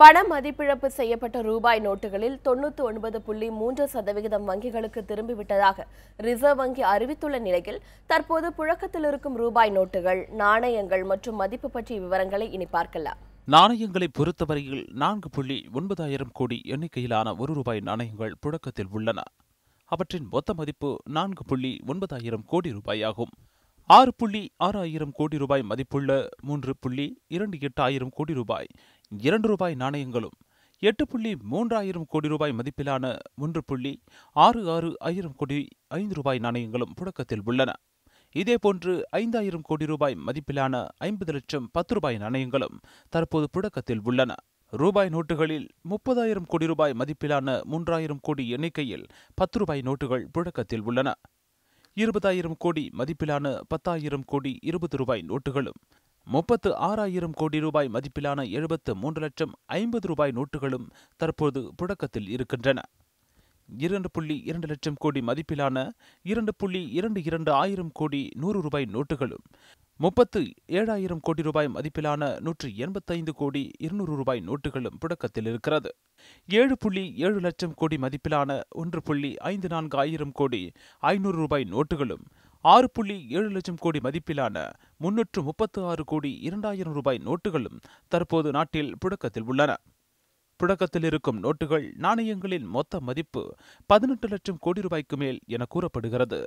பண மதிப்பிழப்பு செய்யப்பட்ட ரூபாய் நோட்டுகளில் தொண்ணூத்தி ஒன்பது புள்ளி மூன்று சதவிகிதம் வங்கிகளுக்கு திரும்பிவிட்டதாக ரிசர்வ் வங்கி அறிவித்துள்ள நிலையில் தற்போது புழக்கத்தில் இருக்கும் ரூபாய் நோட்டுகள் நாணயங்கள் மற்றும் மதிப்பு பற்றிய விவரங்களை இனி பார்க்கலாம். நாணயங்களை பொறுத்தவரையில் நான்கு புள்ளி ஒன்பதாயிரம் கோடி எண்ணிக்கையிலான ஒரு ரூபாய் நாணயங்கள் புழக்கத்தில் உள்ளன. அவற்றின் மொத்த மதிப்பு நான்கு புள்ளி ஒன்பதாயிரம் கோடி ரூபாயாகும். ஆறு புள்ளி ஆறாயிரம் கோடி ரூபாய் மதிப்புள்ள மூன்று புள்ளி இரண்டு எட்டு ஆயிரம் கோடி ரூபாய் இரண்டு ரூபாய் நாணயங்களும் எட்டு புள்ளி மூன்றாயிரம் கோடி ரூபாய் மதிப்பிலான ஒன்று புள்ளி ஆறு ஆறு ஆயிரம் கோடி ஐந்து ரூபாய் நாணயங்களும் புழக்கத்தில் உள்ளன. இதேபோன்று ஐந்தாயிரம் கோடி ரூபாய் மதிப்பிலான ஐம்பது லட்சம் பத்து ரூபாய் நாணயங்களும் தற்போது புழக்கத்தில் உள்ளன. ரூபாய் நோட்டுகளில் முப்பதாயிரம் கோடி ரூபாய் மதிப்பிலான மூன்றாயிரம் கோடி எண்ணிக்கையில் பத்து ரூபாய் நோட்டுகள் புழக்கத்தில் உள்ளன. இருபதாயிரம் கோடி மதிப்பிலான பத்தாயிரம் கோடி இருபது ரூபாய் நோட்டுகளும் முப்பத்து ஆறாயிரம் கோடி ரூபாய் மதிப்பிலான எழுபத்து மூன்று லட்சம் ஐம்பது ரூபாய் நோட்டுகளும் தற்போது புழக்கத்தில் இருக்கின்றன. இரண்டு புள்ளி இரண்டு லட்சம் கோடி மதிப்பிலான இரண்டு புள்ளி இரண்டு இரண்டு ஆயிரம் கோடி நூறு ரூபாய் நோட்டுகளும் முப்பத்து ஏழாயிரம் கோடி ரூபாய் மதிப்பிலான நூற்றி எண்பத்தைந்து கோடி இருநூறு ரூபாய் நோட்டுகளும் புழக்கத்தில் இருக்கிறது. ஏழு புள்ளி ஏழு லட்சம் கோடி மதிப்பிலான ஒன்று புள்ளி ஐந்து நான்கு ஆயிரம் கோடி ஐநூறு ரூபாய் நோட்டுகளும் ஆறு புள்ளி ஏழு லட்சம் கோடி மதிப்பிலான முன்னூற்று முப்பத்து ஆறு கோடி இரண்டாயிரம் ரூபாய் நோட்டுகளும் தற்போது நாட்டில் புழக்கத்தில் உள்ளன. புழக்கத்தில் இருக்கும் நோட்டுகள் நாணயங்களின் மொத்த மதிப்பு பதினெட்டு லட்சம் கோடி ரூபாய்க்கு மேல் என கூறப்படுகிறது.